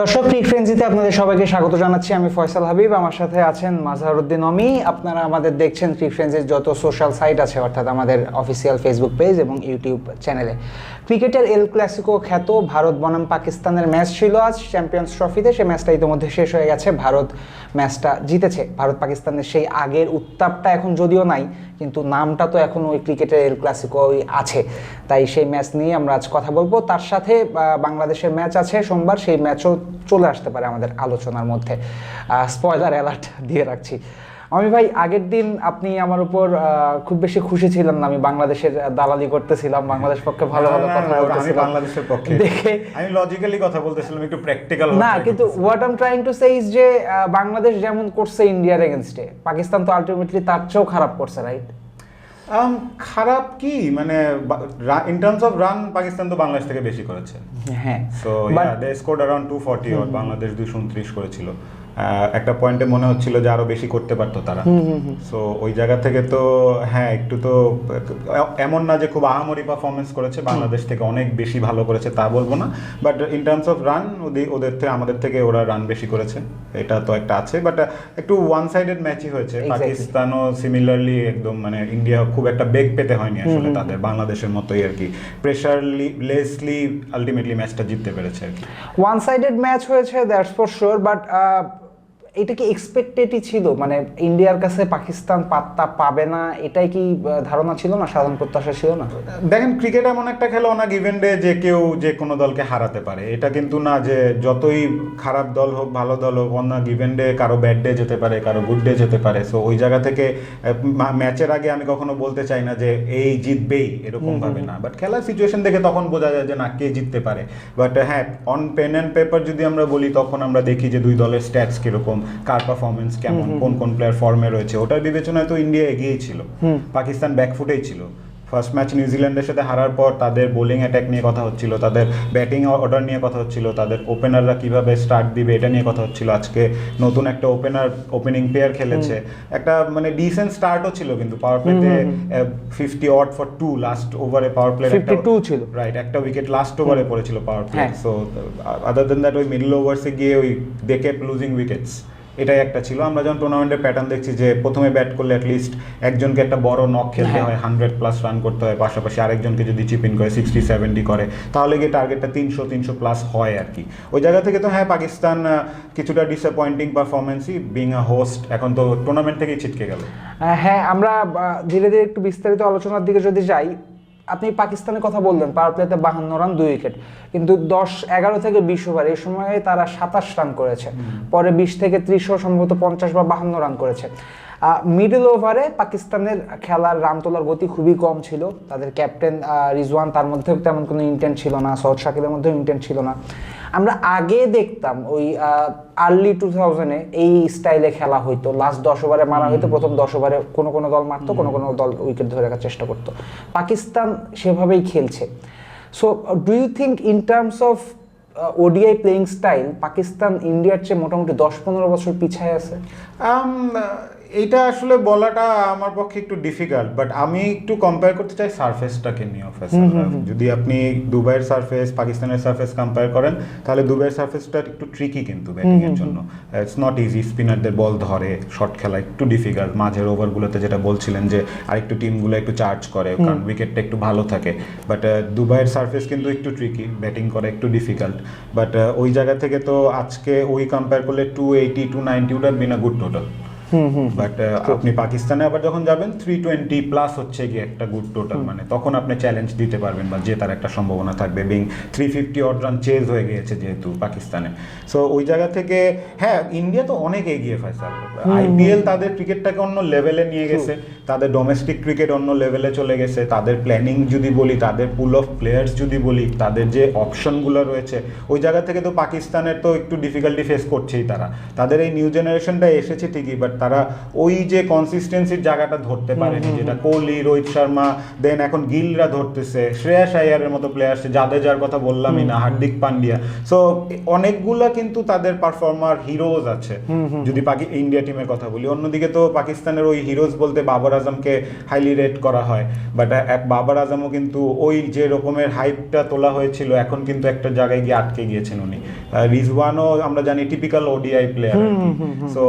দর্শক ক্রিক ফ্রেন্সিতে আপনাদের সবাইকে স্বাগত জানাচ্ছি। আমি ফয়সাল হাবিব, আমার সাথে আছেন মাজহারউদ্দিন অমি। আপনারা আমাদের দেখছেন ক্রিক ফ্রেন্সির যত সোশ্যাল সাইট আছে, অর্থাৎ আমাদের অফিসিয়াল ফেসবুক পেজ এবং ইউটিউব চ্যানেলে ক্রিকেটের এল ক্লাসিকো খ্যাত ভারত বনাম পাকিস্তানের ম্যাচ ছিল আজ চ্যাম্পিয়ন্স ট্রফিতে সেই ম্যাচটা ইতিমধ্যে শেষ হয়ে গেছে। ভারত ম্যাচটা জিতেছে। ভারত পাকিস্তানের সেই আগের উত্তাপটা এখন যদিও নাই কিন্তু নামটা তো এখন ওই ক্রিকেটের এল ক্লাসিকো আছে। তাই সেই ম্যাচ নিয়ে আমরা আজ কথা বলব। তার সাথে বাংলাদেশের ম্যাচ আছে সোমবার, সেই ম্যাচও চলে আসতে পারে আমাদের আলোচনার মধ্যে। স্পয়লার অ্যালার্ট দিয়ে রাখছি। আমি ভাই আগের দিন আপনি আমার উপর খুব বেশি খুশি ছিলেন না আমি বাংলাদেশের দালালি করতেছিলাম বাংলাদেশ পক্ষে ভালো ভালো কথা আমি বলতেছিলাম। বাংলাদেশের পক্ষে দেখে আমি লজিক্যালি কথা বলতেছিলাম একটু প্র্যাকটিক্যাল না কিন্তু what am trying to say is যে বাংলাদেশ যেমন করছে ইন্ডিয়ার এগেনস্টে পাকিস্তান তো আলটিমেটলি তার চেয়েও খারাপ করছে রাইট খারাপ কি? মানে in terms of run Pakistan তো বাংলাদেশ থেকে বেশি করেছে। হ্যাঁ so they scored around two forty Bangladesh দুইশো উনত্রিশ করেছিল। একটা পয়েন্টে মনে হচ্ছিল যে আরও বেশি করতে পারতো তারা। সো ওই জায়গা থেকে তো হ্যাঁ একটু তো এমন না যে খুব আহামরি পারফরমেন্স করেছে বাংলাদেশ থেকে অনেক বেশি ভালো করেছে তা বলব না। But in terms of run ওদের থেকে আমাদের থেকে ওরা রান বেশি করেছে। এটা তো একটা আছে বাট একটু ওয়ান সাইডেড ম্যাচই হয়েছে. পাকিস্তানও সিমিলারলি একদম মানে ইন্ডিয়া খুব একটা বেগ পেতে হয়নি আসলে তাদের বাংলাদেশের মতোই আর কি। প্রেশারলি লেসলি আলটিমেটলি ম্যাচটা জিততে পেরেছে আর কি। ওয়ান সাইডেড ম্যাচ হয়েছে দ্যাটস ফর শিওর বাট এটা কি এক্সপেক্টেডই ছিল? মানে ইন্ডিয়ার কাছে পাকিস্তান পাত্তা পাবে না এটাই কি ধারণা ছিল না? সাধারণ প্রত্যাশা ছিল না? দেখেন ক্রিকেট এমন একটা খেলা না গিভেন ডে যে কেউ যে কোনো দলকে হারাতে পারে। এটা কিন্তু না যে যতই খারাপ দল হোক ভালো দল হোক অন্য গিভেন ডে কারও ব্যাড ডে যেতে পারে কারও গুড ডে যেতে পারে। সো ওই জায়গা থেকে ম্যাচের আগে আমি কখনো বলতে চাই না যে এই জিতবেই এরকম ভাবে না। বাট খেলার সিচুয়েশন দেখে তখন বোঝা যায় যে না কে জিততে পারে। বাট হ্যাঁ অন পেন অ্যান্ড পেপার যদি আমরা বলি তখন আমরা দেখি যে দুই দলের স্ট্যাটস কীরকম। কার পারফরমেন্স কেমন কোন কোন প্লেয়ার ফর্মে রয়েছে। ওটার বিবেচনায় তো ইন্ডিয়া এগিয়েই ছিল। পাকিস্তান ব্যাকফুটেই ছিল। ফার্স্ট ম্যাচ নিউজিল্যান্ডের সাথে হারার পর তাদের বোলিং অ্যাটাক নিয়ে কথা হচ্ছিল তাদের ব্যাটিং অর্ডার নিয়ে কথা হচ্ছিল তাদের ওপেনাররা কীভাবে স্টার্ট দিবে এটা নিয়ে কথা হচ্ছিল। আজকে নতুন একটা ওপেনার ওপেনিং প্লেয়ার খেলেছে। একটা মানে ডিসেন্ট স্টার্টও ছিল কিন্তু পাওয়ার প্লেতে fifty odd for two last ওভারে পাওয়ার প্লে 52 ছিল। রাইট একটা উইকেট লাস্ট ওভারে পড়েছিল power play. So other than that ওই মিডল ওভার্সে গিয়ে ওই দে কেপ লুজিং উইকেটস এটাই একটা ছিল। আমরা যখন টুর্নামেন্টের প্যাটার্ন দেখছি যে প্রথমে ব্যাট করলে অ্যাটলিস্ট একজনকে একটা বড় নক খেলতে হ্যাঁ। হয় হান্ড্রেড প্লাস রান করতে হয় পাশাপাশি আরেকজনকে যদি চিপিন করে সিক্সটি সেভেন্টি করে তাহলে গিয়ে টার্গেটটা তিনশো তিনশো প্লাস হয় আর কি। ওই জায়গা থেকে তো হ্যাঁ পাকিস্তান কিছুটা ডিসঅ্যাপয়েন্টিং পারফরমেন্সই বিং আ হোস্ট এখন তো টুর্নামেন্ট থেকেই ছিটকে গেল। হ্যাঁ আমরা ধীরে ধীরে একটু বিস্তারিত আলোচনার দিকে যদি যাই আপনি পাকিস্তানের কথা বললেন পাওয়ার প্লেতে বাহান্ন রান দুই উইকেট কিন্তু দশ এগারো থেকে বিশ ওভার এই সময়ে তারা সাতাশ রান করেছে। পরে বিশ থেকে ত্রিশও সম্ভবত পঞ্চাশ বা বাহান্ন রান করেছে। মিডল ওভারে পাকিস্তানের খেলার রান তোলার গতি খুবই কম ছিল। তাদের ক্যাপ্টেন রিজওয়ান তার মধ্যে তেমন কোনো ইন্টেন্ট ছিল না সৌদ শাকিলের মধ্যেও ইন্টেন্ট ছিল না। আমরা আগে দেখতাম ওই আর্লি টু থাউজেন্ডে এই স্টাইলে খেলা হইতো। লাস্ট দশ ওভারে মারা হইতো প্রথম দশ ওভারে কোনো কোনো দল মারতো কোনো কোনো দল উইকেট ধরে রাখার চেষ্টা করতো। পাকিস্তান সেভাবেই খেলছে। So do you think in terms of ODI playing style Pakistan ইন্ডিয়ার চেয়ে মোটামুটি দশ পনেরো বছর পিছায় আছে? এইটা আসলে বলাটা আমার পক্ষে একটু ডিফিকাল্ট বাট আমি একটু কম্পেয়ার করতে চাই সারফেসটাকে নিয়ে। যদি আপনি দুবাইয়ের সার্ফেস পাকিস্তানের সার্ফেস কম্পেয়ার করেন তাহলে দুবাইয়ের সারফেসটা একটু ট্রিকি কিন্তু ব্যাটিং এর জন্য। ইটস নট ইজি স্পিনারদের বল ধরে শর্ট খেলা একটু ডিফিকাল্ট মাঝের ওভারগুলোতে যেটা বলছিলেন যে আরেকটু টিমগুলো একটু চার্জ করে কারণ উইকেটটা একটু ভালো থাকে। বাট দুবাইয়ের সার্ফেস কিন্তু একটু ট্রিকি ব্যাটিং করে একটু ডিফিকাল্ট বাট ওই জায়গা থেকে তো আজকে ওই কম্পেয়ার করলে two eighty two ninety would been good total but আপনি পাকিস্তানে আবার যখন যাবেন থ্রি টোয়েন্টি প্লাস হচ্ছে গিয়ে একটা গুড টোটাল মানে তখন আপনি চ্যালেঞ্জ দিতে পারবেন বা জেতার একটা সম্ভাবনা থাকবে। Being three fifty odd run chase হয়ে গিয়েছে যেহেতু পাকিস্তানে। সো ওই জায়গা থেকে হ্যাঁ ইন্ডিয়া তো অনেক এগিয়ে ফয়সাল। আইপিএল তাদের ক্রিকেটটাকে অন্য লেভেলে নিয়ে গেছে তাদের ডোমেস্টিক ক্রিকেট অন্য লেভেলে চলে গেছে তাদের প্ল্যানিং যদি বলি তাদের পুল অফ প্লেয়ার্স যদি বলি তাদের যে অপশনগুলো রয়েছে ওই জায়গা থেকে তো পাকিস্তানের তো একটু ডিফিকাল্টি ফেস করছেই তারা। তাদের এই নিউ জেনারেশনটা এসেছে ঠিকই বাট তারা ওই যে কনসিস্টেন্সির জায়গাটা ধরতে পারেনি যেটা কোহলি রোহিত শর্মা দেন এখন গিলরা ধরতেছে শ্রেয়াস আয়ারের মতো প্লেয়ার জাদেজার কথা বললামই না হার্দিক পান্ডিয়া। সো অনেকগুলা কিন্তু তাদের পারফর্মার হিরোজ আছে। যদি পাকি ইন্ডিয়া টিমের কথা বলি অন্যদিকে তো পাকিস্তানের ওই হিরোজ বলতে বাবর আজমকে হাইলি রেট করা হয়। বাট এক বাবর আজমও কিন্তু ওই যে রকমের হাইপটা তোলা হয়েছিল এখন কিন্তু একটা জায়গায় গিয়ে আটকে গিয়েছেন উনি। রিজওয়ানও আমরা জানি টিপিক্যাল ওডিআই প্লেয়ার সো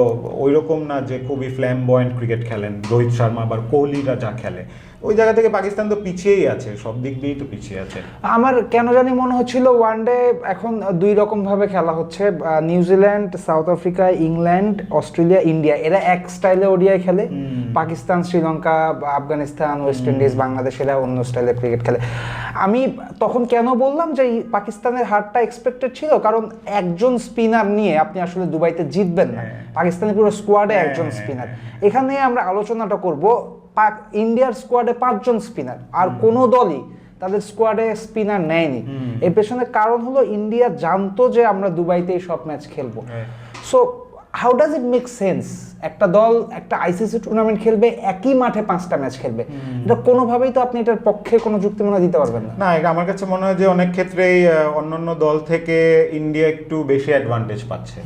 ওই রকম না যে খুবই ফ্ল্যাম বয়েন্ট ক্রিকেট খেলেন রোহিত শর্মা বা কোহলিরা যা খেলে। ওই জায়গা থেকে পাকিস্তান তো পিছিয়েই আছে সব দিক দিয়েই তো পিছিয়ে আছে। আমার কেন জানি মনে হচ্ছিল ওয়ানডে এখন দুই রকম ভাবে খেলা হচ্ছে New Zealand South Africa England Australia India এরা এক স্টাইলে ওডিআই খেলে। পাকিস্তান শ্রীলঙ্কা আফগানিস্তান ওয়েস্ট ইন্ডিজ বাংলাদেশ এরা অন্য স্টাইলে ক্রিকেট খেলে। আমি তখন কেন বললাম যে পাকিস্তানের হারটা এক্সপেক্টেড ছিল? কারণ একজন স্পিনার নিয়ে আপনি আসলে দুবাইতে জিতবেন না। হ্যাঁ। পাকিস্তানের পুরো স্কোয়াডে হ্যাঁ, একজন হ্যাঁ, স্পিনার হ্যাঁ। এখানে আমরা আলোচনাটা করব ইন্ডিয়ার স্কোয়াডে পাঁচজন স্পিনার আর কোনো দলই তাদের স্কোয়াডে স্পিনার নেয়নি। এর পেছনে কারণ হলো ইন্ডিয়া জানতো যে আমরা দুবাইতে এই সব ম্যাচ খেলব। হ্যাঁ। So how does it make sense একটা দল একটা আইসিসি টুর্নামেন্ট খেলবে একই মাঠে পাঁচটা ম্যাচ খেলবে। এটা কোনোভাবেই তো আপনি এটার পক্ষে কোনো যুক্তি মনে দিতে পারবেন না। না এটা আমার কাছে মনে হয় যে অনেক ক্ষেত্রেই অন্যান্য দল থেকে ইন্ডিয়া একটু বেশি অ্যাডভান্টেজ পাচ্ছে।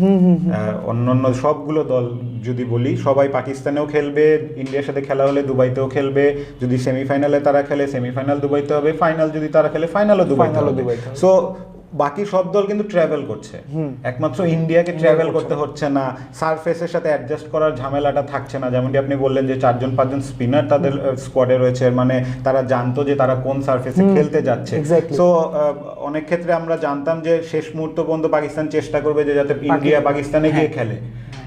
অন্যান্য সবগুলো দল যদি বলি সবাই পাকিস্তানেও খেলবে ইন্ডিয়ার সাথে খেলা হলে দুবাইতেও খেলবে যদি সেমিফাইনালে তারা খেলে সেমিফাইনাল দুবাইতে হবে ফাইনাল যদি তারা খেলে ফাইনালও দুবাইতে হবে। সো বাকি সব দল কিন্তু ট্রাভেল করছে। একমাত্র ইন্ডিয়াকে ট্রাভেল করতে হচ্ছে না। সারফেসের সাথে অ্যাডজাস্ট করার ঝামেলাটা থাকছে না। যেমনটি আপনি বললেন যে চারজন পাঁচজন স্পিনার তাদের স্কোয়াডে রয়েছে। মানে তারা জানতো যে তারা কোন সারফেসে খেলতে যাচ্ছে. সো অনেক ক্ষেত্রে আমরা জানতাম যে শেষ মুহূর্ত পর্যন্ত পাকিস্তান চেষ্টা করবে যে যাতে ইন্ডিয়া পাকিস্তানে গিয়ে খেলে।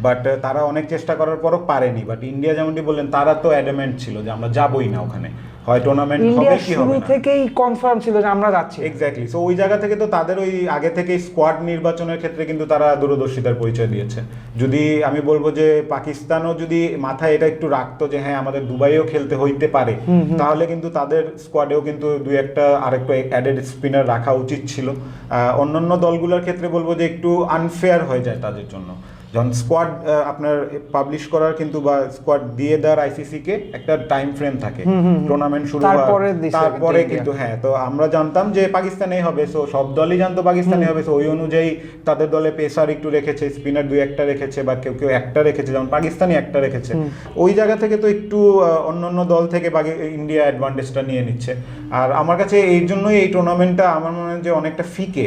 বাট তারা অনেক চেষ্টা করার পরও পারেনি। বাট ইন্ডিয়া যেমনটি বললেন তারা তো অ্যাডামেন্ট ছিল যে আমরা যাবই না ওখানে। হয় টুর্নামেন্ট হবে কি হবে না? থেকেই কনফার্ম ছিল যে আমরা যাচ্ছি। এক্স্যাক্টলি সো ওই জায়গা থেকে তো তাদের ওই আগে থেকে স্কোয়াড নির্বাচনের ক্ষেত্রে কিন্তু তারা দূরদর্শিতার পরিচয় দিয়েছে। যদি আমি বলব যে পাকিস্তানও যদি মাথায় এটা একটু রাখতো যে হ্যাঁ আমাদের দুবাইও খেলতে হইতে পারে তাহলে কিন্তু তাদের স্কোয়াডেও কিন্তু দুই একটা আরেকটু অ্যাডেড স্পিনার রাখা উচিত ছিল। আহ, অন্যান্য দলগুলোর ক্ষেত্রে বলব যে একটু আনফেয়ার হয়ে যায় তাদের জন্য। যখন স্কোয়াড আপনার পাবলিশ করার কিন্তু বা স্কোয়াড দিয়ে দেওয়ার আইসিসি কে একটা টাইম ফ্রেম থাকে। টুর্নামেন্ট শুরু হওয়ার- তারপরে কিন্তু তারপরে কিন্তু হ্যাঁ তো আমরা জানতাম যে পাকিস্তানেই হবে সো সব দলই জানতো পাকিস্তানে হবে সো ওই অনুযায়ী তাদের দলে পেসার একটু রেখেছে স্পিনার দুই একটা রেখেছে বা কেউ কেউ একটা রেখেছে যেমন পাকিস্তানি একটা রেখেছে। ওই জায়গা থেকে তো একটু অন্যান্য দল থেকে ইন্ডিয়া অ্যাডভান্টেজটা নিয়ে নিচ্ছে। আর আমার কাছে এই জন্যই এই টুর্নামেন্টটা আমার মনে হয় যে অনেকটা ফিকে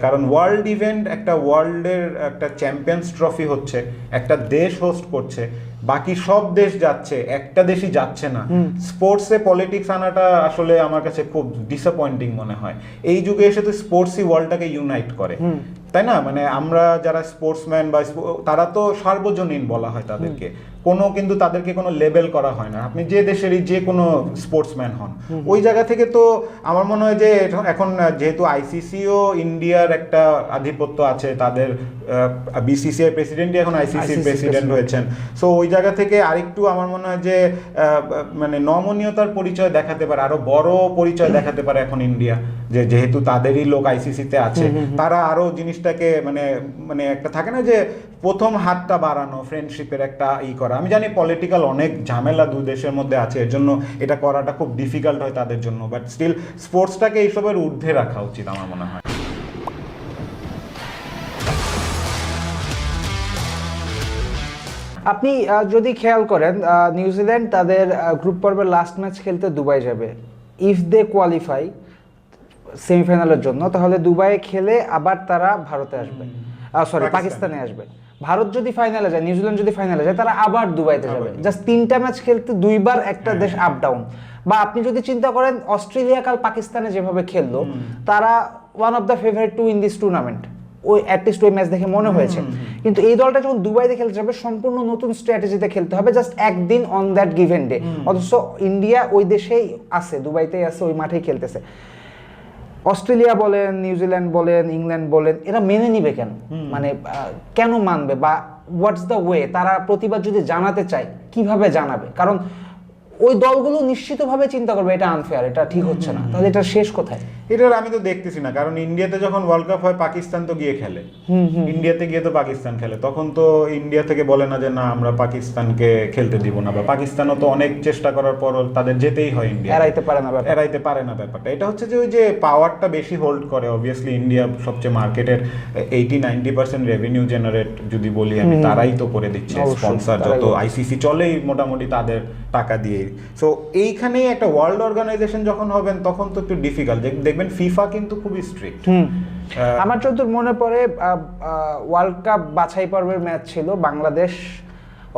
কারণ ওয়ার্ল্ড ইভেন্ট একটা ওয়ার্ল্ডের একটা চ্যাম্পিয়ন্স ট্রফি হচ্ছে একটা দেশ হোস্ট করছে বাকি সব দেশ যাচ্ছে একটা দেশই যাচ্ছে না। স্পোর্টসে পলিটিক্স আনাটা আসলে আমার কাছে খুব ডিসঅ্যাপয়েন্টিং মনে হয়। এই যুগে এসে তো স্পোর্টসই ওয়ার্ল্ডটাকে ইউনাইট করে। তাই না? মানে আমরা যারা স্পোর্টসম্যান বা তারা তো সার্বজনীন বলা হয় তাদেরকে। কোনো কিন্তু তাদেরকে কোনো লেবেল করা হয় না। আপনি যে দেশেরই যে কোনো স্পোর্টসম্যান হন। ওই জায়গা থেকে তো আমার মনে হয় যে এখন- যেহেতু আইসিসিও ইন্ডিয়ার একটা আধিপত্য আছে তাদের বিসিসিআই প্রেসিডেন্টই এখন আইসিসির প্রেসিডেন্ট হয়েছেন। সো ওই জায়গা থেকে আরেকটু আমার মনে হয় যে মানে নমনীয়তার পরিচয় দেখাতে পারে আরও বড় পরিচয় দেখাতে পারে এখন ইন্ডিয়া। যে যেহেতু তাদেরই লোক আইসিসিতে আছে। তারা আরও জিনিসটাকে মানে মানে একটা থাকে না যে প্রথম হাতটা বাড়ানো ফ্রেন্ডশিপের একটা ই করা। আমি জানি পলিটিক্যাল অনেক ঝামেলা দু দেশের মধ্যে আছে, এর জন্য এটা করাটা খুব ডিফিকাল্ট হয় তাদের জন্য। বাট স্টিল স্পোর্টসটাকে এইসবের ঊর্ধ্বে রাখা উচিত আমার মনে হয়। আপনি যদি খেয়াল করেন নিউজিল্যান্ড তাদের গ্রুপ পর্বের লাস্ট ম্যাচ খেলতে দুবাই যাবে। ইফ দে কোয়ালিফাই সেমিফাইনালের জন্য তাহলে দুবাইয়ে খেলে আবার তারা ভারতে আসবে। সরি পাকিস্তানে। পাকিস্তানে আসবে। ভারত যদি ফাইনালে যায় নিউজিল্যান্ড যদি ফাইনালে যায় তারা আবার দুবাইতে যাবে। জাস্ট তিনটা ম্যাচ খেলতে দুইবার একটা হ্যাঁ, দেশ আপ ডাউন বা আপনি যদি চিন্তা করেন অস্ট্রেলিয়া কাল পাকিস্তানে যেভাবে খেললো তারা one of the favourite to in this tournament ওই অ্যাটলিস্ট ওই ম্যাচ দেখে মনে হয়েছে। কিন্তু এই দলটা যখন দুবাইতে খেলতে যাবে সম্পূর্ণ নতুন স্ট্র্যাটেজিতে খেলতে হবে জাস্ট একদিন অন দ্যাট গিভেন ডে অথচ ইন্ডিয়া ওই দেশেই আছে দুবাইতেই আছে ওই মাঠেই খেলতেছে। অস্ট্রেলিয়া বলেন নিউজিল্যান্ড বলেন ইংল্যান্ড বলেন এরা মেনে নিবে কেন? মানে কেন মানবে? বা হোয়াটস দ্য ওয়ে তারা প্রতিবাদ যদি জানাতে চায় কীভাবে জানাবে? কারণ ওই দলগুলো নিশ্চিতভাবে চিন্তা করবে এটা আনফেয়ার এটা ঠিক হচ্ছে না। তাহলে এটা শেষ কোথায়? এটার আমি তো দেখতেছি না কারণ ইন্ডিয়াতে যখন ওয়ার্ল্ড কাপ হয় পাকিস্তান তো গিয়ে খেলে। ইন্ডিয়াতে গিয়ে তো পাকিস্তান খেলে। তখন তো ইন্ডিয়া থেকে বলে না যে না আমরা পাকিস্তানকে খেলতে দিব না। বা পাকিস্তানও তো অনেক চেষ্টা করার পর তাদের যেতেই হয় ইন্ডিয়া এড়াইতে পারে না এড়াইতে পারে না ব্যাপারটা। এটা হচ্ছে যে ওই যে পাওয়ারটা বেশি হোল্ড করে অবভিয়াসলি ইন্ডিয়া সবচেয়ে মার্কেটের eighty ninety percent revenue generate যদি বলি আমি তারাই তো করে দিচ্ছে। স্পন্সর যত আইসিসি চলেই মোটামুটি তাদের টাকা দিয়ে সো এইখানেই একটা ওয়ার্ল্ড অর্গানাইজেশন যখন হবেন তখন তো একটু ডিফিকাল্ট দেখবেন ফিফা কিন্তু খুবই স্ট্রিক্ট আমার যতদূর মনে পড়ে ওয়ার্ল্ড কাপ বাছাই পর্বের ম্যাচ ছিল বাংলাদেশ।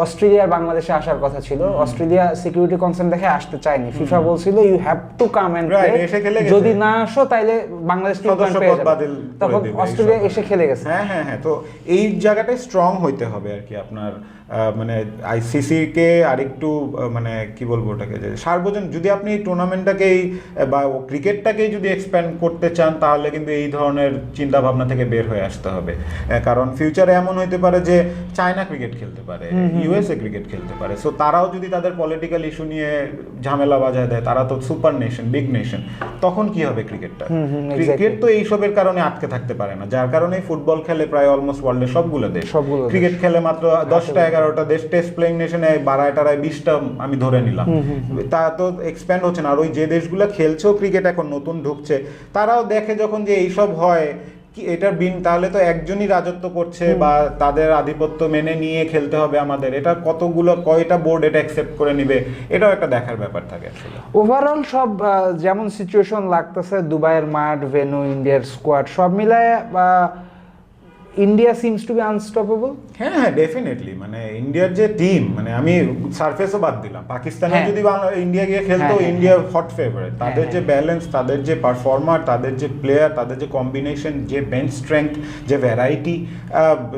অস্ট্রেলিয়ার বাংলাদেশে আসার কথা ছিল। অস্ট্রেলিয়া সিকিউরিটি কনসার্ন দেখে আসতে চায়নি। ফিফা বলছিল you have to come and গেছে। যদি না আসো তাইলে বাংলাদেশ তিন পয়েন্ট পেয়ে যাবে তখন অস্ট্রেলিয়া এসে খেলে গেছে। হ্যাঁ হ্যাঁ হ্যাঁ। তো এই জায়গাটায় স্ট্রং হইতে হবে আর কি আপনার মানে আইসিসি কে আরেকটু মানে কি বলব ওটাকে যে সার্বজন যদি আপনি টুর্নামেন্টটাকেই বা কিক্রিকেটটাকেই যদি এক্সপ্যান্ড করতে চান তাহলে কিন্তু এই ধরনের চিন্তা ভাবনা থেকে বের হয়ে আসতে হবে। কারণ ফিউচারে এমন হইতে পারে যে চায়না ক্রিকেট খেলতে পারে ইউএসএ ক্রিকেট খেলতে পারে। সো তারাও যদি তাদের পলিটিক্যাল ইস্যু নিয়ে ঝামেলা বাজায় দেয় তারা তো সুপার নেশন বিগ নেশন তখন কি হবে ক্রিকেটটা ক্রিকেট তো এইসবের কারণে আটকে থাকতে পারে না। যার কারণে ফুটবল খেলে প্রায় অলমোস্ট ওয়ার্ল্ডের সবগুলো দেশ। ক্রিকেট খেলে মাত্র দশটা এগারোটা দেশ টেস্ট প্লেইং নেশনে বারায় টারায় বিশটা আমি ধরে নিলাম। তা তো এক্সপ্যান্ড হচ্ছে না। আর ওই যে দেশগুলো খেলছেও ক্রিকেট এখন নতুন ঢুকছে। তারাও দেখে যখন যে এইসব হয় কি এটার বিন তাহলে তো একজনই রাজত্ব করছে বা তাদের আধিপত্য মেনে নিয়ে খেলতে হবে আমাদের। এটা কতগুলো কয়টা বোর্ড এটা অ্যাকসেপ্ট করে নিবে? এটাও একটা দেখার ব্যাপার থাকে আসলে। ওভারঅল সব যেমন সিচুয়েশন লাগতেছে দুবাইয়ের মাঠ ভেনু ইন্ডিয়ার স্কোয়াড সব মিলায় India seems to be unstoppable হ্যাঁ হ্যাঁ ডেফিনেটলি মানে ইন্ডিয়ার যে টিম মানে আমি সারফেসও বাদ দিলাম। পাকিস্তানে হ্যাঁ। যদি ইন্ডিয়া গিয়ে খেলতো ইন্ডিয়া হট ফেভারিট তাদের যে ব্যালেন্স তাদের যে পারফর্মার তাদের যে প্লেয়ার তাদের যে কম্বিনেশন যে বেঞ্চ স্ট্রেংথ যে ভ্যারাইটি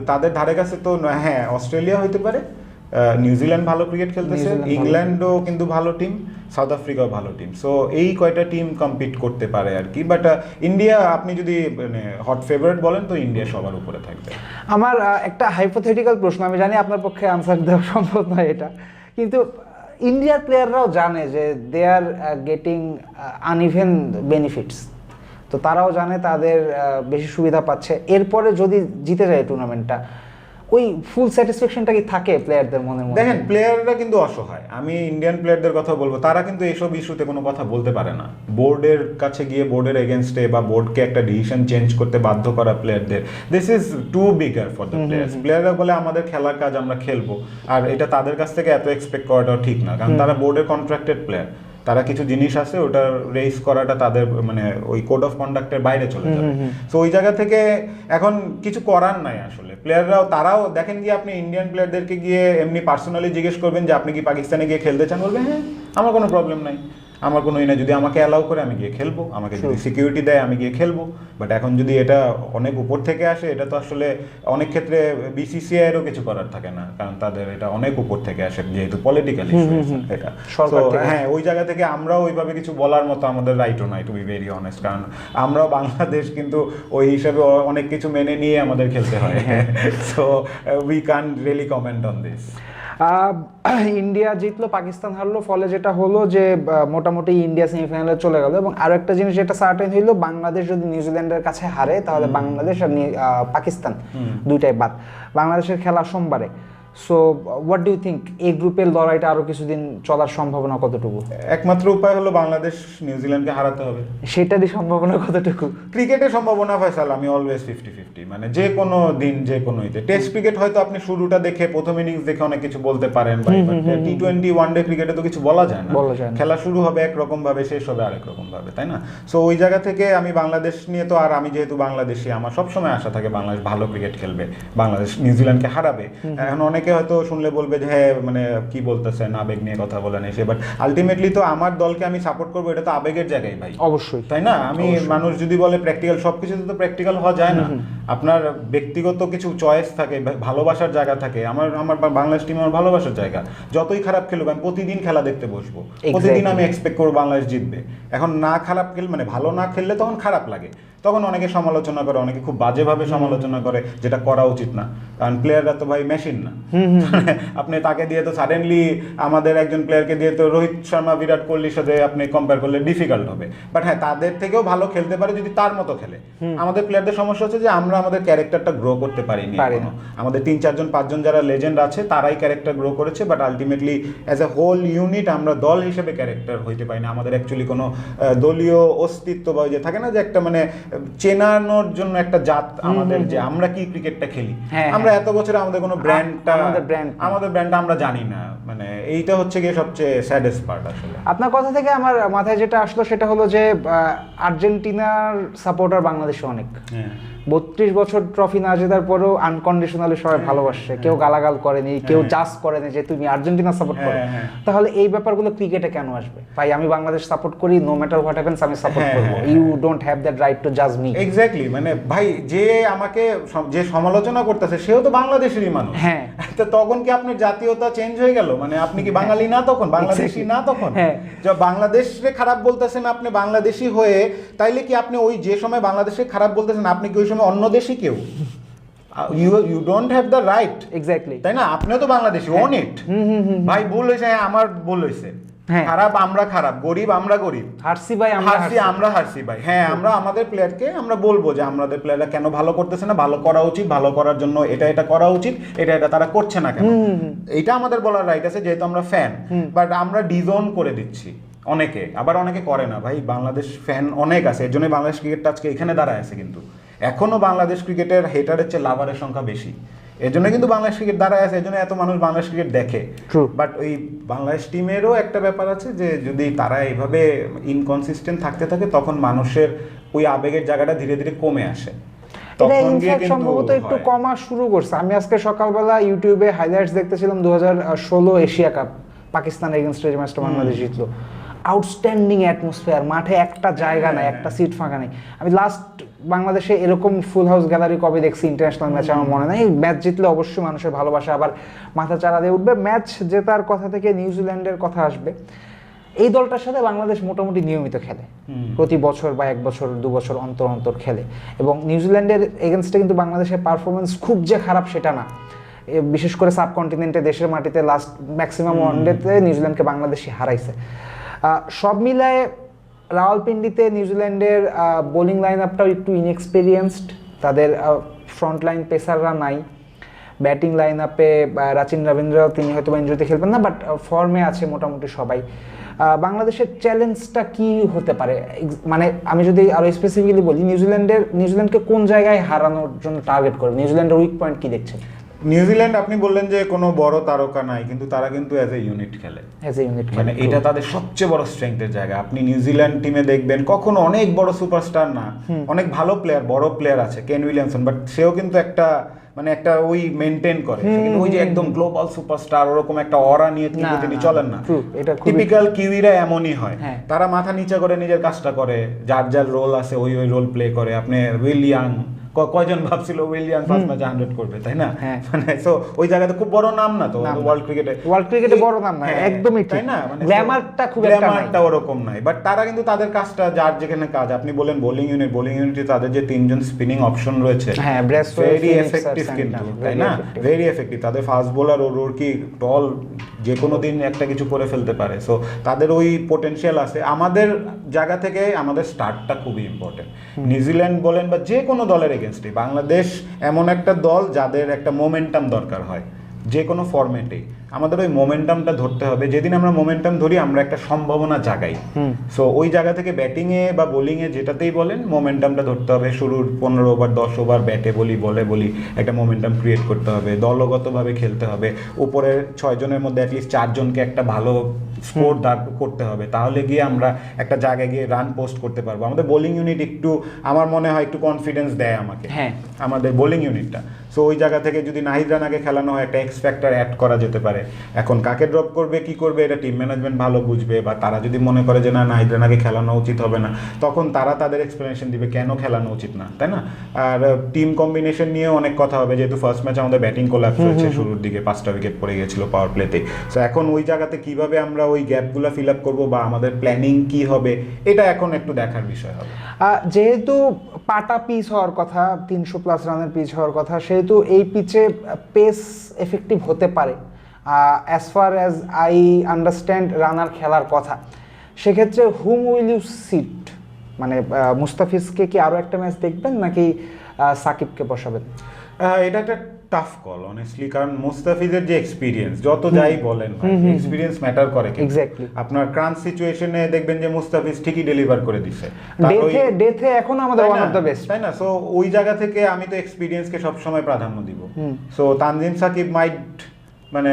তাদের ধারে কাছে তো হ্যাঁ অস্ট্রেলিয়া হইতে পারে। নিউজিল্যান্ড ভালো ক্রিকেট খেলতেছে ইংল্যান্ডও কিন্তু ভালো টিম সাউথ আফ্রিকাও ভালো টিম সো এই কয়টা টিম কম্পিট করতে পারে আর কি। বাট ইন্ডিয়া আপনি যদি মানে হট ফেভারিট বলেন তো ইন্ডিয়া সবার উপরে থাকবে। আমার একটা হাইপোথেটিক্যাল প্রশ্ন আমি জানি আপনার পক্ষে আনসার দেওয়া সম্ভব নয় এটা। কিন্তু ইন্ডিয়ার প্লেয়াররাও জানে যে they are getting uneven benefits তো তারাও জানে তাদের বেশি সুবিধা পাচ্ছে। এরপরে যদি জিতে যায় টুর্নামেন্টটা ওই ফুল স্যাটিসফ্যাকশনটা কি থাকে প্লেয়ারদের মনের মধ্যে? দেখেন প্লেয়াররা কিন্তু অসহায়। আমি ইন্ডিয়ান প্লেয়ারদের কথা বলব তারা কিন্তু এইসব ইস্যুতে কোনো কথা বলতে পারে না। বোর্ডের কাছে গিয়ে বোর্ডের এগেনস্টে বা বোর্ডকে একটা ডিসিশন চেঞ্জ করতে বাধ্য করা প্লেয়ারদের this is to bigger for the players প্লেয়াররা বলে আমাদের খেলার কাজ আমরা খেলব। আর এটা তাদের কাছ থেকে এত এক্সপেক্ট করাটাও ঠিক না কারণ তারা বোর্ডের কন্ট্রাক্টেড প্লেয়ার তারা কিছু জিনিস আছে ওটা রেস করাটা তাদের মানে ওই কোড অফ কন্ডাক্টের বাইরে চলে যাবে। তো ওই জায়গা থেকে এখন কিছু করার নাই আসলে। প্লেয়াররাও তারাও দেখেন গিয়ে আপনি ইন্ডিয়ান প্লেয়ারদেরকে গিয়ে এমনি পার্সোনালি জিজ্ঞেস করবেন যে আপনি কি পাকিস্তানে গিয়ে খেলতে চান? বলবেন হ্যাঁ আমার কোনো প্রবলেম নাই। আমার কোনো ই না যদি আমাকে অ্যালাউ করে আমি গিয়ে খেলব। আমাকে যদি সিকিউরিটি দেয় আমি গিয়ে খেলব। বাট এখন যদি এটা অনেক উপর থেকে আসে এটা তো আসলে অনেক ক্ষেত্রে বিসিসিআই এরও কিছু করার থাকে না। কারণ তাদের এটা অনেক উপর থেকে আসে যেহেতু পলিটিক্যাল এটা। হ্যাঁ ওই জায়গা থেকে আমরাও ওইভাবে কিছু বলার মতো আমাদের রাইটও নাই টু বি ভেরি অনেস্ট কারণ আমরাও বাংলাদেশ কিন্তু ওই হিসাবে অনেক কিছু মেনে নিয়ে আমাদের খেলতে হয়। So we can really comment on this India জিতলো পাকিস্তান হারলো ফলে যেটা হলো যে মোটামুটি ইন্ডিয়া সেমিফাইনালে চলে গেল। এবং আরও একটা জিনিস যেটা সার্টেন হইল বাংলাদেশ যদি নিউজিল্যান্ডের কাছে হারে তাহলে বাংলাদেশ আর পাকিস্তান দুইটাই বাদ। বাংলাদেশের খেলা সোমবারে। সো হোয়াট ডু থিঙ্ক এই গ্রুপের লড়াইটা আরও কিছুদিন চলার সম্ভাবনা কতটুকু? একমাত্র উপায় হলো বাংলাদেশ নিউজিল্যান্ডকে হারাতে হবে। সেটারই সম্ভাবনা কতটুকু? ক্রিকেটের সম্ভাবনা ফয়সাল আমি অলওয়েজ ফিফটি ফিফটি মানে যে কোনো দিন যে কোনো ইতে। টেস্ট ক্রিকেট হয়তো আপনি শুরুটা দেখে প্রথম ইনিংস দেখে অনেক কিছু বলতে পারেন টি টোয়েন্টি ওয়ান ডে ক্রিকেটে তো কিছু বলা যায় না। খেলা শুরু হবে একরকম ভাবে শেষ হবে আরেক রকম ভাবে তাই না? সো ওই জায়গা থেকে আমি বাংলাদেশ নিয়ে তো আর আমি যেহেতু বাংলাদেশি আমার সবসময় আশা থাকে বাংলাদেশ ভালো ক্রিকেট খেলবে বাংলাদেশ নিউজিল্যান্ডকে হারাবে। এখন অনেকে হয়তো শুনলে বলবে যে হ্যাঁ মানে কি বলতেছেন আবেগ নিয়ে কথা বলেন এসে বাট আলটিমেটলি তো আমার দলকে আমি সাপোর্ট করব এটা তো আবেগের জায়গায় ভাই। অবশ্যই। তাই না? আমি মানুষ যদি বলে প্র্যাকটিক্যাল সবকিছুতে তো প্র্যাকটিক্যাল হওয়া যায় না। আপনার ব্যক্তিগত কিছু চয়েস থাকে ভালোবাসার জায়গা থাকে আমার আমার বাংলাদেশ টিম আমার ভালোবাসার জায়গা। যতই খারাপ খেলুক আমি প্রতিদিন খেলা দেখতে বসবো। প্রতিদিন আমি এক্সপেক্ট করব বাংলাদেশ জিতবে। এখন না খারাপ খেল মানে ভালো না খেললে তখন খারাপ লাগে। তখন অনেকে সমালোচনা করে অনেকে খুব বাজেভাবে সমালোচনা করে যেটা করা উচিত না। কারণ প্লেয়াররা তো ভাই মেশিন না। আপনি তাকে দিয়ে তো সাডেনলি আমাদের একজন প্লেয়ারকে দিয়ে তো রোহিত শর্মা বিরাট কোহলির সাথে আপনি কম্পেয়ার করলে ডিফিকাল্ট হবে। বাট হ্যাঁ তাদের থেকেও ভালো খেলতে পারে যদি তার মতো খেলে। আমাদের প্লেয়ারদের সমস্যা হচ্ছে যে আমরা আমাদের ক্যারেক্টারটা গ্রো করতে পারিনি পারি আমাদের তিন চারজন পাঁচজন যারা লেজেন্ড আছে তারাই ক্যারেক্টার গ্রো করেছে but ultimately as a whole unit আমরা দল হিসেবে ক্যারেক্টার হইতে পারি না। আমাদের অ্যাকচুয়ালি কোনো দলীয় অস্তিত্ব বা যে থাকে না যে একটা মানে চেনানোর জন্য একটা জাত আমাদের যে আমরা কি ক্রিকেটটা খেলি? হ্যাঁ, আমরা এত বছরে আমাদের কোনো ব্র্যান্ডটা আমাদের ব্র্যান্ড। আমাদের ব্র্যান্ডটা আমরা জানি না। মানে এইটা হচ্ছে গিয়ে সবচেয়ে স্যাডেস্ট পার্ট আসলে। আপনার কথা থেকে আমার মাথায় যেটা আসলো সেটা হলো যে আর্জেন্টিনার সাপোর্টার বাংলাদেশে অনেক। হ্যাঁ। বত্রিশ বছর ট্রফি না জেতার পরেও আনকন্ডিশনালি সবাই ভালোবাসে কেউ গালাগাল করেনি কেউ হ্যাঁ। জাজ করেনি যে তুমি আর্জেন্টিনা সাপোর্ট করো। হ্যাঁ, হ্যাঁ। তাহলে এই ব্যাপারগুলো ক্রিকেটে কেন আসবে? ভাই আমি বাংলাদেশ সাপোর্ট করি নো ম্যাটার হোয়াট হ্যাপেন্স আমি সাপোর্ট করব। হ্যাঁ, you don't have that right to জাজ মি এক্স্যাক্টলি মানে ভাই যে আমাকে যে সমালোচনা করতেছে সেও তো বাংলাদেশেরই মানুষ। হ্যাঁ। তো তখন কি আপনার জাতীয়তা চেঞ্জ হয়ে গেল? মানে আপনি কি বাঙালি না তখন? বাংলাদেশি না তখন? হ্যাঁ। যে বাংলাদেশে খারাপ বলতেছেন আপনি বাংলাদেশি হয়ে তাইলে কি আপনি ওই যে সময় বাংলাদেশে খারাপ বলতেছেন আপনি কি ওই সময় অন্য দেশি কেউ? You you don't have the right exactly তাই না? আপনিও তো বাংলাদেশি অন ইট ভাই ভুল হয়েছে হ্যাঁ আমার ভুল হয়েছে। হ্যাঁ। খারাপ আমরা খারাপ গরিব আমরা গরিব। হারসি ভাই আমরা হারছি আমরা হারছি ভাই। হ্যাঁ আমরা আমাদের প্লেয়ারকে আমরা বলব যে আমাদের প্লেয়াররা কেন ভালো করতেছে না ভালো করা উচিত ভালো করার জন্য এটা এটা করা উচিত এটা এটা তারা করছে না কেন? এটা আমাদের বলার রাইট আছে যেহেতু আমরা ফ্যান বাট আমরা ডিজোন করে দিচ্ছি অনেকে আবার অনেকে করে না। ভাই বাংলাদেশ ফ্যান অনেক আছে এর জন্য বাংলাদেশ ক্রিকেটটা আজকে এখানে দাঁড়ায় আছে কিন্তু। এখনও বাংলাদেশ ক্রিকেটের হেটারের চেয়ে লাভারের সংখ্যা বেশি। এর জন্য কিন্তু বাংলাদেশ ক্রিকেট দাঁড়ায় আছে এর জন্য এত মানুষ বাংলাদেশ ক্রিকেট দেখে। বাট ওই বাংলাদেশ টিমেরও একটা ব্যাপার আছে যে যদি তারা এইভাবে ইনকনসিস্টেন্ট থাকতে থাকে তখন মানুষের ওই আবেগের জায়গাটা ধীরে ধীরে কমে আসে। সম্ভবত একটু কমা শুরু করছে। আমি আজকে সকালবেলা ইউটিউবে হাইলাইটস দেখতেছিলাম দু হাজার ষোলো এশিয়া কাপ পাকিস্তান এগেনস্ট ম্যাচটা বাংলাদেশ জিতলো। আউটস্ট্যান্ডিং অ্যাটমসফিয়ার মাঠে একটা জায়গা নাই একটা সিট ফাঁকা নেই। আমি লাস্ট বাংলাদেশে এরকম ফুল হাউস গ্যালারি কবে দেখছি ইন্টারন্যাশনাল ম্যাচ আমার মনে নাই। ম্যাচ জিতলে অবশ্যই মানুষের ভালোবাসা আবার মাথা চারা দিয়ে উঠবে। ম্যাচ জেতার কথা থেকে নিউজিল্যান্ডের কথা আসবে। এই দলটার সাথে বাংলাদেশ মোটামুটি নিয়মিত খেলে। প্রতি বছর বা এক বছর দু বছর অন্তর অন্তর খেলে। এবং নিউজিল্যান্ডের এগেনস্টে কিন্তু বাংলাদেশের পারফরমেন্স খুব যে খারাপ সেটা না। বিশেষ করে সাবকন্টিনেন্টে দেশের মাটিতে লাস্ট ম্যাক্সিমাম ওয়ানডেতে নিউজিল্যান্ডকে বাংলাদেশই হারাইছে। সব মিলায়ে রাওয়ালপিন্ডিতে নিউজিল্যান্ডের বোলিং লাইন আপটাও একটু ইনএক্সপিরিয়েন্সড তাদের ফ্রন্ট লাইন পেসাররা নাই। ব্যাটিং লাইন আপে রাচিন রবীন্দ্র তিনি হয়তো বা ইঞ্জুরিতে খেলবেন না বাট ফর্মে আছে মোটামুটি সবাই। বাংলাদেশের চ্যালেঞ্জটা কি হতে পারে? মানে আমি যদি আরও স্পেসিফিক্যালি বলি নিউজিল্যান্ডের নিউজিল্যান্ডকে কোন জায়গায় হারানোর জন্য টার্গেট করে? নিউজিল্যান্ডের উইক পয়েন্ট কি দেখছেন? নিউজিল্যান্ড আপনি বললেন যে কোনো বড় তারকা নাই কিন্তু তারা কিন্তু অ্যাজ এ ইউনিট খেলে। অ্যাজ এ ইউনিট মানে এটা তাদের সবচেয়ে বড় স্ট্রেংথের জায়গা। আপনি নিউজিল্যান্ড টিমে দেখবেন কখনো অনেক বড় সুপারস্টার না অনেক ভালো প্লেয়ার বড় প্লেয়ার আছে কেন উইলিয়ামসন বাট সেও কিন্তু একটা মানে একটা ওই মেনটেন করে। কিন্তু ওই যে একদম গ্লোবাল সুপারস্টার ওরকম একটা অরা নিয়ে কিন্তু তিনি চলেন না। টিপিক্যাল কিউইরা এমনই হয়। হ্যাঁ। তারা মাথা নিচে করে নিজের কাজটা করে যার যার রোল আছে ওই ওই রোল প্লে করে। আপনি উইলিয়াম কয়জন ভাবছিল উইলিয়াম ফার্স্ট ম্যাচে হান্ড্রেড করবে তাই না? হ্যাঁ। মানে সো ওই জায়গাতে খুব বড় নাম না তো। ওয়ার্ল্ড ক্রিকেটে cricket এ। বড় নাম না, একদমই তাই না? মানে Glamour-টা খুব একটা নাই। গ্ল্যামারটা ওরকম নাই। বাট তারা কিন্তু তাদের কাজটা যার যেখানে কাজ আপনি বলেন বোলিং ইউনিট বোলিং ইউনিটে তাদের যে তিনজন স্পিনিং অপশন রয়েছে হ্যাঁ, Bracewell, ভেরি এফেক্টিভ কিন্তু তাই না? ভেরি এফেক্টিভ তাদের fast bowler O'Rourke tall যে কোনো দিন একটা কিছু করে ফেলতে পারে। সো তাদের ওই পোটেনশিয়াল আছে। আমাদের জায়গা থেকে আমাদের স্টার্টটা খুবই ইম্পর্টেন্ট নিউজিল্যান্ড বলেন বা যে কোনো দলের এগেনস্টে বাংলাদেশ এমন একটা দল যাদের একটা মোমেন্টাম দরকার হয় যে কোনো ফরম্যাটেই আমাদের ওই মোমেন্টামটা ধরতে হবে। যেদিন আমরা মোমেন্টাম ধরি আমরা একটা সম্ভাবনা জাগাই। সো ওই জায়গা থেকে ব্যাটিংয়ে বা বোলিংয়ে যেটাতেই বলেন মোমেন্টামটা ধরতে হবে। শুরুর পনেরো ওভার দশ ওভার ব্যাটে বলি বলে বলি একটা মোমেন্টাম ক্রিয়েট করতে হবে। দলগতভাবে খেলতে হবে। উপরের ছয়জনের মধ্যে অ্যাটলিস্ট চারজনকে একটা ভালো স্কোর দাঁড় করতে হবে। তাহলে গিয়ে আমরা একটা জায়গায় গিয়ে রান পোস্ট করতে পারব। আমাদের বোলিং ইউনিট একটু আমার মনে হয় একটু কনফিডেন্স দেয় আমাকে। হ্যাঁ। আমাদের বোলিং ইউনিটটা সো ওই জায়গা থেকে যদি নাহিদ রানাকে খেলানো হয় একটা এক্স ফ্যাক্টর অ্যাড করা যেতে পারে। এখন কাকে ড্রপ করবে কি করবে এটা টিম ম্যানেজমেন্ট ভালো বুঝবে বা তারা যদি মনে করে যে না নাহিদ রানাকে খেলানো উচিত হবে না তখন তারা তাদের এক্সপ্লেনেশন দিবে কেন খেলানো উচিত না তাই না? আর টিম কম্বিনেশন নিয়ে অনেক কথা হবে যেহেতু ফার্স্ট ম্যাচ আমাদের ব্যাটিং কোলাপস হয়েছে শুরুর দিকে পাঁচটা উইকেট পড়ে গেছিল পাওয়ার প্লেতে সো এখন ওই জায়গাতে কীভাবে আমরা ওই গ্যাপগুলো ফিল আপ করব বা আমাদের প্ল্যানিং কি হবে এটা এখন একটু দেখার বিষয় হবে। যেহেতু পাটা পিচ হওয়ার কথা তিনশো প্লাস রানের পিচ হওয়ার কথা সেহেতু এই পিচে পেস এফেক্টিভ হতে পারে as far as I understand রানার খেলার কথা। সেক্ষেত্রে হুম উইল ইউ সিট মানে মুস্তাফিজকে কি আরও একটা ম্যাচ দেখবেন নাকি সাকিবকে বসাবেন? এটা একটা টাফ কল অনেস্টলি কারণ মুস্তাফিজের যে এক্সপিরিয়েন্স যত যাই বলেন এক্সপিরিয়েন্স ম্যাটার করে এক্স্যাক্টলি আপনার ক্রান্স সিচুয়েশনে দেখবেন যে মুস্তাফিজ ঠিকই ডেলিভার করে দিচ্ছে ডেথে ডেথে এখন আমাদের ওয়ান অফ দ্য বেস্ট তাই না? সো ওই জায়গা থেকে আমি তো এক্সপিরিয়েন্সকে সবসময় প্রাধান্য দিব। সো তানজিম সাকিব মাইট মানে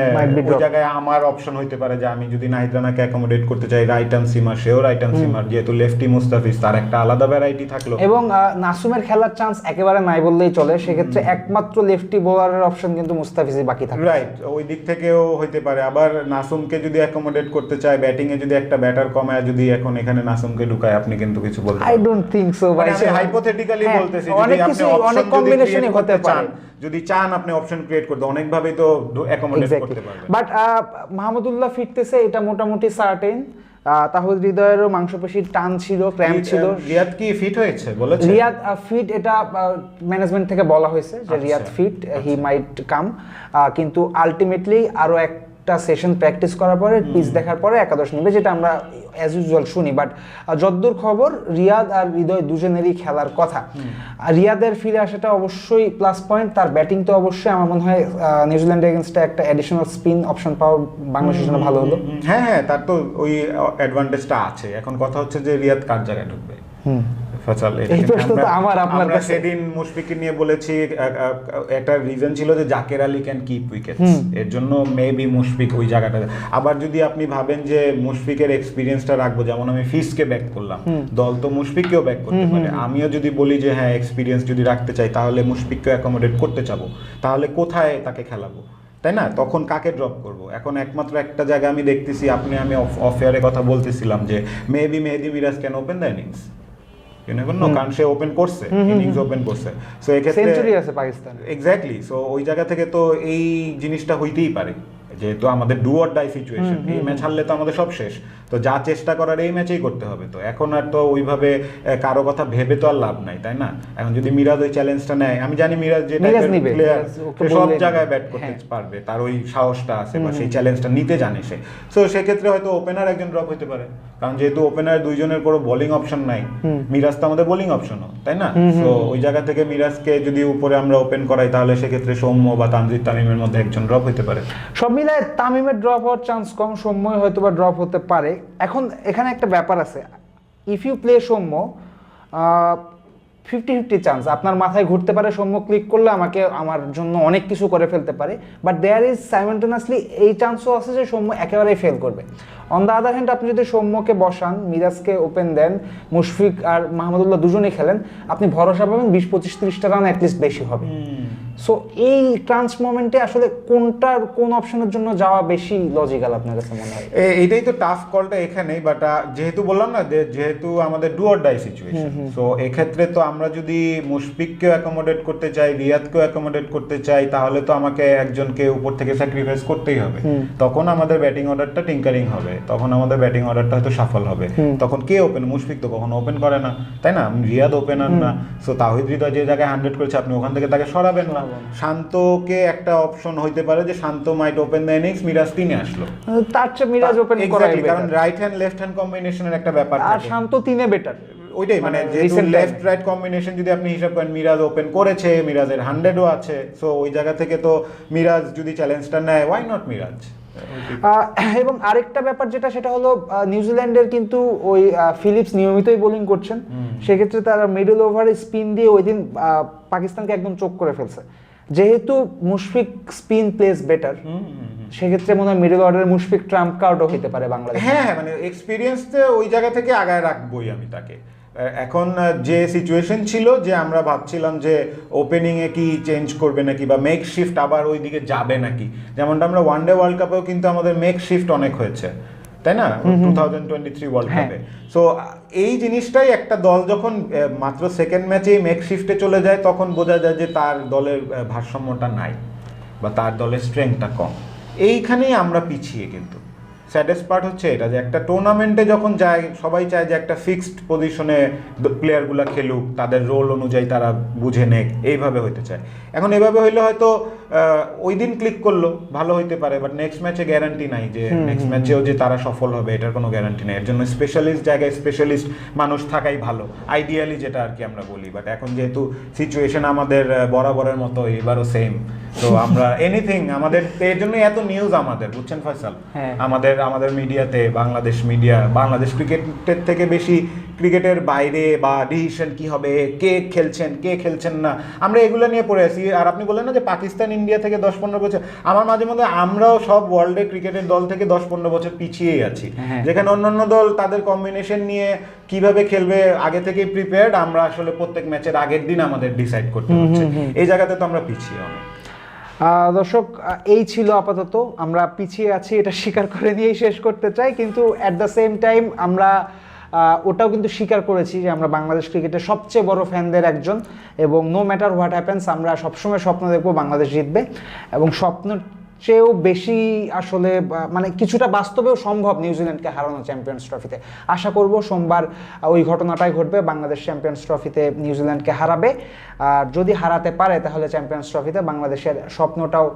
ওই জায়গায় আমার অপশন হইতে পারে যে আমি যদি নাহিদ রানাকে অ্যাকোমোডেট করতে চাই রাইট হ্যান্ড সিমার সেও রাইট হ্যান্ড সিমার যেহেতু লেফটি মুস্তাফিজ তার একটা আলাদা ভ্যারাইটি থাকল। এবং নাসুমের খেলার চান্স একেবারে নাই বললেই চলে সেক্ষেত্রে একমাত্র লেফটি বোলারের অপশন কিন্তু মুস্তাফিজই বাকি থাকে। রাইট ওই দিক থেকেও হইতে পারে। আবার নাসুমকে যদি অ্যাকোমোডেট করতে চায় ব্যাটিং এ যদি একটা ব্যাটার কমায় যদি এখন এখানে নাসুমকে ঢুকায় আপনি কিন্তু কিছু বলতে আই। ডোন্ট থিঙ্ক সো ভাই হাইপোথেটিক্যালি বলতেছি অনেক কিছু অনেক কম্বিনেশনই হতে পারে। যদি চান আপনি অপশন ক্রিয়েট করতে অনেকভাবে তো অ্যাকোমোডেট করতে পারবেন। বাট মাহমুদুল্লাহ ফিরতেছে এটা মোটামুটি সার্টেন তাহলে হৃদয়েরও মাংসপেশির টান ছিল ক্র্যাম্প ছিল। রিয়াদ কি ফিট হয়েছে? বলেছে। রিয়াদ ফিট এটা ম্যানেজমেন্ট থেকে বলা হয়েছে যে আচ্ছা, রিয়াদ ফিট হি মাইট কাম কিন্তু আলটিমেটলি আরও একটা সেশন প্র্যাকটিস করার পরে পিচ দেখার পরে একাদশ নেবে যেটা আমরা অ্যাজ ইউজুয়াল শুনি। বাট যদ্দূর খবর রিয়াদ আর হৃদয় দুজনেরই খেলার কথা। আর রিয়াদের ফিরে আসাটা অবশ্যই প্লাস পয়েন্ট তার ব্যাটিং তো অবশ্যই আমার মনে হয় নিউজিল্যান্ড এগেনস্টে একটা অ্যাডিশনাল স্পিন অপশন পাওয়া বাংলাদেশের জন্য ভালো হলো। হ্যাঁ হ্যাঁ তার তো ওই অ্যাডভান্টেজটা আছে। এখন কথা হচ্ছে যে রিয়াদ কার জায়গায় ঢুকবে? ফসল এই প্রশ্ন তো আমার আপনার কাছে। সেদিন মুশফিককে নিয়ে বলেছি একটা রিজন ছিল যে জাকের আলী ক্যান কিপ এর জন্য মেবি মুশফিক ওই জায়গাটা আবার যদি আপনি ভাবেন যে মুশফিকের এক্সপিরিয়েন্সটা রাখব যেমন আমি ফিসকে ব্যাক করলাম দল তো মুশফিককেও ব্যাক করতে পারে। আমিও যদি বলি যে হ্যাঁ এক্সপিরিয়েন্স যদি রাখতে চাই তাহলে মুশফিককে অ্যাকোমোডেট করতে চাবো। তাহলে কোথায় তাকে খেলাবো? তাই না? তখন কাকে ড্রপ করব? এখন একমাত্র একটা জায়গা আমি দেখতেছি আপনি আমি অফ এয়ারে কথা বলতেছিলাম যে maybe Mehedi Miraz can open the innings you never know কারণ সে ওপেন করছে ইনিংস ওপেন করছে। সো এক্ষেত্রে সেঞ্চুরি আছে পাকিস্তান এক্স্যাক্টলি সো ওই জায়গা থেকে তো এই জিনিসটা হইতেই পারে। যেহেতু আমাদের ডু অর ডাই সিচুয়েশন এই ম্যাচ হারলে তো আমাদের সব শেষ। তো যা চেষ্টা করার এই ম্যাচেই করতে হবে তো। এখন আর তো ওইভাবে কারও কথা ভেবে তো আর লাভ নাই তাই না? এখন যদি মিরাজ ওই চ্যালেঞ্জটা নেয় আমি জানি মিরাজ যে প্লেয়ার সব জায়গায় ব্যাট করতে হ্যাঁ। পারবে তার ওই সাহসটা আছে বা সেই চ্যালেঞ্জটা নিতে জানে সে। সো সেক্ষেত্রে হয়তো ওপেনার একজন ড্রপ হতে পারে। কারণ যেহেতু ওপেনার দুইজনের কোনো বোলিং অপশন নাই মিরাজ তো আমাদের বোলিং অপশনও তাই না? তো ওই জায়গা থেকে মিরাজকে যদি উপরে আমরা ওপেন করাই তাহলে সেক্ষেত্রে সৌম্য বা তানজিদ তামিমের মধ্যে একজন ড্রপ হতে পারে। সব মিলায় তামিমের ড্রপ হওয়ার চান্স কম, সৌম্য হয়তো বা ড্রপ হতে পারে। এখন এখানে একটা ব্যাপার আছে। If you play Soumya fifty fifty chance আপনার মাথায় ঘুরতে পারে, সৌম্য ক্লিক করলে আমাকে আমার জন্য অনেক কিছু করে ফেলতে পারে। বাট দেয়ার ইজ সাইমেন্টেনাসলি এই চান্সও আছে যে সৌম্য একেবারেই ফেল করবে। অন দ্য আদার হ্যান্ড আপনি যদি সৌম্যকে বসান, মিরাজকে ওপেন দেন, মুশফিক আর মাহমুদুল্লাহ দুজনেই খেলেন, আপনি ভরসা পাবেন বিশ, পঁচিশ, ত্রিশটা রান অ্যাটলিস্ট বেশি হবে। সো এই ট্রান্স মোমেন্টে আসলে কোনটার কোন অপশনের জন্য যাওয়া বেশি লজিক্যাল আপনার কাছে মনে হয়? এইটাই তো টাফ কলটা এখানেই বাট যেহেতু বললাম না যে যেহেতু আমাদের do or die situation so এক্ষেত্রে তো আমরা যদি মুশফিককেও অ্যাকোমোডেট করতে চাই রিয়াদকেও অ্যাকোমোডেট করতে চাই তাহলে তো আমাকে একজনকে উপর থেকে স্যাক্রিফাইস করতেই হবে। তখন আমাদের ব্যাটিং অর্ডারটা টিঙ্কারিং হবে তখন আমাদের ব্যাটিং অর্ডারটা হয়তো সফল হবে। তখন কে ওপেন মুশফিক তো কখনো ওপেন করে না তাই না? রিয়াদ ওপেনার না। সো তাহিদ হৃদয় যে জায়গায় হান্ড্রেড করেছে আপনি ওখান থেকে তাকে সরাবেন না। শান্তকে একটা অপশন হইতে পারে যে Shanto might open the innings Miraz তিনে আসলো। তার চেয়ে মিরাজ ওপেন করাই কারণ রাইট হ্যান্ড লেফট হ্যান্ড কম্বিনেশনের একটা ব্যাপার আর শান্ত তিনে বেটার ওইটাই মানে মানে যেহেতু লেফট রাইট কম্বিনেশন যদি আপনি হিসাব করেন মিরাজ ওপেন করেছে মিরাজের হান্ড্রেডও আছে সো ওই জায়গা থেকে তো মিরাজ যদি চ্যালেঞ্জটা নেয় ওয়াই নট মিরাজ? এবং আরেকটা ব্যাপার যেটা সেটা হলো নিউজিল্যান্ডের কিন্তু ওই ফিলিপস নিয়মিতই বোলিং করছেন। সেক্ষেত্রে তারা মিডল ওভারে স্পিন দিয়ে ওই দিন পাকিস্তানকে একদম চোখ করে ফেলছে। যেহেতু মুশফিক স্পিন প্লেস বেটার সেক্ষেত্রে মনে হয় মিডল অর্ডারের মুশফিক ট্রাম্প কার্ডও হতে পারে বাংলাদেশ। হ্যাঁ হ্যাঁ মানে এক্সপিরিয়েন্স ওই জায়গা থেকে আগায় রাখবোই আমি তাকে। এখন যে সিচুয়েশন ছিল যে আমরা ভাবছিলাম যে ওপেনিং এ কি চেঞ্জ করবে নাকি বা মেক শিফট আবার ওই দিকে যাবে নাকি যেমনটা আমরা ওয়ান ডে ওয়ার্ল্ড কাপেও কিন্তু আমাদের মেক শিফট অনেক হয়েছে। তাই না? Two thousand twenty three world. কাপে সো এই জিনিসটাই একটা দল যখন মাত্র সেকেন্ড ম্যাচেই মেক শিফটে চলে যায় তখন বোঝা যায় যে তার দলের ভারসাম্যটা নাই বা তার দলের স্ট্রেংথটা কম। এইখানেই আমরা পিছিয়ে কিন্তু। স্যাডেস্ট পার্ট হচ্ছে এটা যে একটা টুর্নামেন্টে যখন যায় সবাই চায় যে একটা ফিক্সড পজিশনে প্লেয়ারগুলো খেলুক তাদের রোল অনুযায়ী তারা বুঝে নেক এইভাবে হইতে চায়। এখন এভাবে হইলে হয়তো ওই দিন ক্লিক করল ভালো হইতে পারে বাট নেক্সট ম্যাচে গ্যারান্টি নাই যে নেক্সট ম্যাচেও যে তারা সফল হবে এটার কোনো গ্যারান্টি নেই। এর জন্য স্পেশালিস্ট জায়গায় স্পেশালিস্ট মানুষ থাকাই ভালো। আইডিয়ালি যেটা আর কি আমরা বলি বাট এখন যেহেতু সিচুয়েশন আমাদের বরাবরের মতো এবারও সেম তো আমরা এনিথিং আমাদের এর জন্য এত নিউজ আমাদের বুঝছেন ফয়সাল? হ্যাঁ। আমাদের আমাদের মিডিয়াতে বাংলাদেশ মিডিয়া বাংলাদেশ ক্রিকেটের থেকে বেশি ক্রিকেটের বাইরে বা ডিসিশন কি হবে কে খেলছেন কে খেলছেন না আমরা এগুলো নিয়ে পড়ে আছি। আর আপনি বললেন না যে পাকিস্তান ইন্ডিয়া থেকে দশ পনেরো বছর আমার মাঝে মধ্যে আমরাও সব ওয়ার্ল্ডে ক্রিকেটের দল থেকে দশ পনেরো বছর পিছিয়েই আছি। হ্যাঁ। যেখানে অন্যান্য দল তাদের কম্বিনেশন নিয়ে কীভাবে খেলবে আগে থেকেই প্রিপেয়ার্ড আমরা আসলে প্রত্যেক ম্যাচের আগের দিন আমাদের ডিসাইড করতে হচ্ছে। এই জায়গাতে তো আমরা পিছিয়ে অনেক দর্শক এই ছিল আপাতত। আমরা পিছিয়ে আছি, এটা স্বীকার করে নিয়েই শেষ করতে চাই। কিন্তু অ্যাট দ্য সেম টাইম আমরা ওটাও কিন্তু স্বীকার করেছি যে আমরা বাংলাদেশ ক্রিকেটের সবচেয়ে বড় ফ্যানদের একজন এবং নো ম্যাটার হোয়াট হ্যাপেন্স আমরা সবসময় স্বপ্ন দেখব বাংলাদেশ জিতবে এবং স্বপ্ন চেয়েও বেশি আসলে মানে কিছুটা বাস্তবেও সম্ভব নিউজিল্যান্ডকে হারানো চ্যাম্পিয়ন্স ট্রফিতে আশা করব সোমবার ওই ঘটনাটাই ঘটবে, বাংলাদেশ চ্যাম্পিয়ন্স ট্রফিতে নিউজিল্যান্ডকে হারাবে। আর যদি হারাতে পারে তাহলে চ্যাম্পিয়ন্স ট্রফিতে বাংলাদেশের স্বপ্নটাও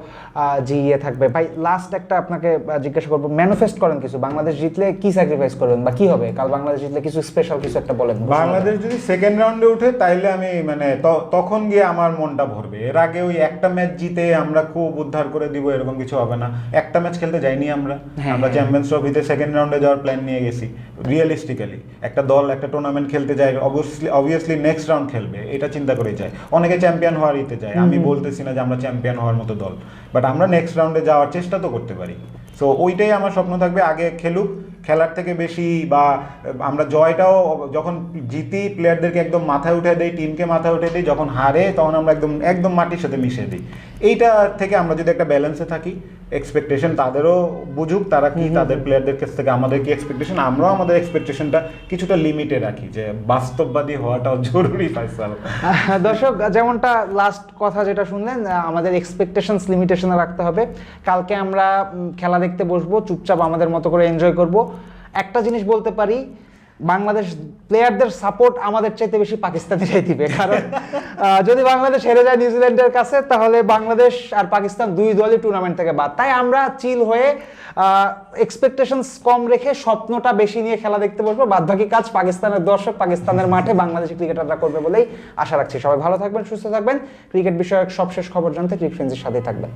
জিইয়ে থাকবে। ভাই লাস্ট একটা আপনাকে জিজ্ঞাসা করব। ম্যানিফেস্ট করেন কিছু। বাংলাদেশ জিতলে কি স্যাক্রিফাইস করবেন বা কি হবে? কাল বাংলাদেশ জিতলে কিছু স্পেশাল কিছু একটা বলেন। বাংলাদেশ যদি সেকেন্ড রাউন্ডে উঠে তাইলে আমি মানে ত- তখন গিয়ে আমার মনটা ভরবে। এর আগে ওই একটা ম্যাচ জিতে আমরা খুব উদ্ধার করে দিব এরকম কিছু হবে না। একটা ম্যাচ খেলতে যাইনি আমরা। হ্যাঁ, আমরা। চ্যাম্পিয়ন্স ট্রফিতে সেকেন্ড রাউন্ডে যাওয়ার প্ল্যান নিয়ে গেছি। রিয়েলিস্টিক্যালি একটা দল একটা টুর্নামেন্ট খেলতে যায়। অবভিয়াসলি অবভিয়াসলি নেক্সট রাউন্ড খেলবে। এটা চিন্তা করে যায়। অনেকে চ্যাম্পিয়ন হওয়ার ইতে যায় আমি বলতেছি না যে আমরা চ্যাম্পিয়ন হওয়ার মতো দল। বাট আমরা নেক্সট রাউন্ডে যাওয়ার চেষ্টা তো করতে পারি। সো ওইটাই আমার স্বপ্ন থাকবে আগে খেলুক খেলার থেকে বেশি বা আমরা জয়টাও যখন জিতি প্লেয়ারদেরকে একদম মাথায় উঠে দিই টিমকে মাথায় উঠে দিই যখন হারে তখন আমরা একদম একদম মাটির সাথে মিশে দিই। এইটা থেকে আমরা যদি একটা ব্যালেন্সে থাকি এক্সপেকটেশন তাদেরও বুঝুক তারা কি তাদের প্লেয়ারদের কাছ থেকে আমাদের কি এক্সপেকটেশন আমরাও আমাদের এক্সপেকটেশনটা কিছুটা লিমিটে রাখি যে বাস্তববাদী হওয়াটাও জরুরি ফাইসাল দর্শক যেমনটা লাস্ট কথা যেটা শুনলেন আমাদের এক্সপেকটেশনস লিমিটেশনে রাখতে হবে। কালকে আমরা খেলা দেখতে বসবো চুপচাপ আমাদের মতো করে এনজয় করব। একটা জিনিস বলতে পারি বাংলাদেশ প্লেয়ারদের সাপোর্ট আমাদের চাইতে বেশি পাকিস্তানিরাই দিবে। কারণ যদি বাংলাদেশ হেরে যায় নিউজিল্যান্ডের কাছে, তাহলে বাংলাদেশ আর পাকিস্তান দুই দলই টুর্নামেন্ট থেকে বাদ। তাই আমরা চিল হয়ে এক্সপেকটেশনস কম রেখে স্বপ্নটা বেশি নিয়ে খেলা দেখতে বসবো। বাদ বাকি কাজ পাকিস্তানের দর্শক, পাকিস্তানের মাঠে বাংলাদেশি ক্রিকেটাররা করবে বলেই আশা রাখছি। সবাই ভালো থাকবেন, সুস্থ থাকবেন। ক্রিকেট বিষয়ক সবশেষ খবর জানতে ক্রিক সাথেই থাকবেন।